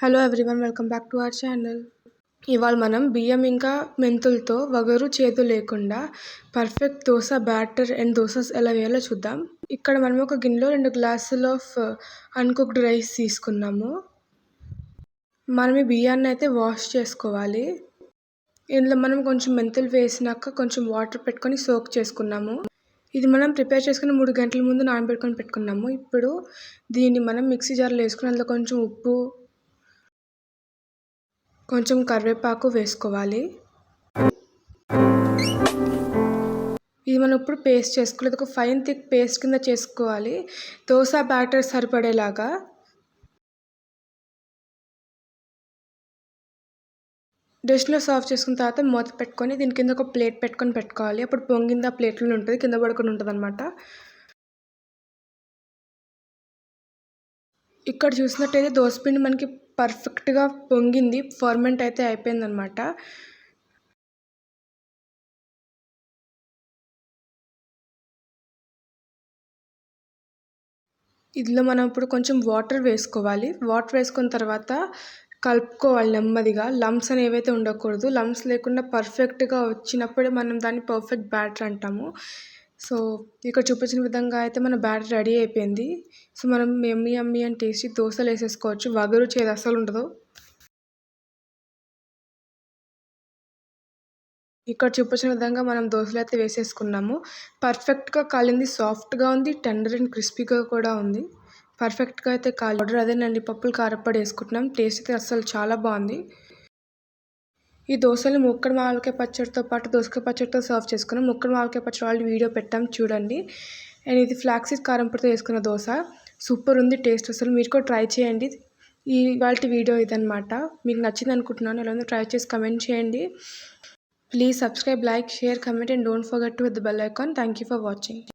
Hello everyone welcome back to our channel ఇవాళ మనం బియ్యం ఇంకా మెంతులతో వగరు చేదు లేకుండా perfect dosa batter and dosas ఎలా వేయాలో చూద్దాం. ఇక్కడ మనం ఒక గిన్నెలో రెండు గ్లాసులు ఆఫ్ అన్కుక్డ్ రైస్ తీసుకున్నాము. మనం ఈ బియ్యాన్ని అయితే వాష్ చేసుకోవాలి. ఇందులో మనం కొంచెం మెంతులు వేసినాక కొంచెం వాటర్ పెట్టుకొని సోక్ చేసుకున్నాము. ఇది మనం ప్రిపేర్ చేసుకుని మూడు గంటల ముందు నానబెట్టుకొని పెట్టుకున్నాము. ఇప్పుడు దీన్ని మనం మిక్సీ జార్లో వేసుకుని అందులో కొంచెం ఉప్పు కొంచెం కరివేపాకు వేసుకోవాలి. ఇది మనం ఇప్పుడు పేస్ట్ చేసుకోలేదు ఒక ఫైన్ థిక్ పేస్ట్ కింద చేసుకోవాలి. దోశ బ్యాటర్ సరిపడేలాగా. డిష్లో సర్వ్ చేసుకున్న తర్వాత మూత పెట్టుకొని దీని కింద ఒక ప్లేట్ పెట్టుకొని పెట్టుకోవాలి. అప్పుడు పొంగింది ఆ ప్లేట్లో ఉంటుంది. కింద పడుకొని ఉంటుంది అనమాట ఇక్కడ చూసినట్టయితే దోసపిండి మనకి పర్ఫెక్ట్గా పొంగింది ఫర్మెంట్ అయితే అయిపోయిందనమాట ఇందులో మనం ఇప్పుడు కొంచెం వాటర్ వేసుకోవాలి. వాటర్ వేసుకున్న తర్వాత కలుపుకోవాలి నెమ్మదిగా. లమ్స్ అని ఏవైతే ఉండకూడదు. లమ్స్ లేకుండా పర్ఫెక్ట్గా వచ్చినప్పుడే మనం దాన్ని పర్ఫెక్ట్ బ్యాటర్ అంటాము. సో ఇక్కడ చూపించిన విధంగా అయితే మన బ్యాటర్ రెడీ అయిపోయింది. సో మనం ఎమ్మి ఎమ్మి అని టేస్ట్ దోశలు వేసేసుకోవచ్చు. వగరు చేదు అస్సలు ఉండదు. ఇక్కడ చూపించిన విధంగా మనం దోశలు అయితే వేసేసుకున్నాము. పర్ఫెక్ట్గా కాలింది సాఫ్ట్గా ఉంది టెండర్ అండ్ క్రిస్పీగా కూడా ఉంది. పర్ఫెక్ట్గా అయితే కాలి ఆర్డర్ అదేనండి పప్పులు కారప్పడి వేసుకుంటున్నాం. టేస్ట్ అయితే అస్సలు చాలా బాగుంది. ఈ దోశలు ముక్కడి మామిడికాయ పచ్చడితో పాటు దోసకాయ పచ్చడితో సర్వ్ చేసుకున్నాం. ముక్కడి మామిడికాయ పచ్చడి వాళ్ళు వీడియో పెట్టాం చూడండి. అండ్ ఇది ఫ్లాక్సీడ్ కారంపొడితో వేసుకున్న దోశ. సూపర్ ఉంది టేస్ట్ అసలు. మీరు కూడా ట్రై చేయండి. ఈ వాళ్ళ వీడియో ఇదనమాట మీకు నచ్చింది అనుకుంటున్నాను. ఎలా ఉందో ట్రై చేసి కమెంట్ చేయండి. Please subscribe like share comment and don't forget to with the bell icon thank you for watching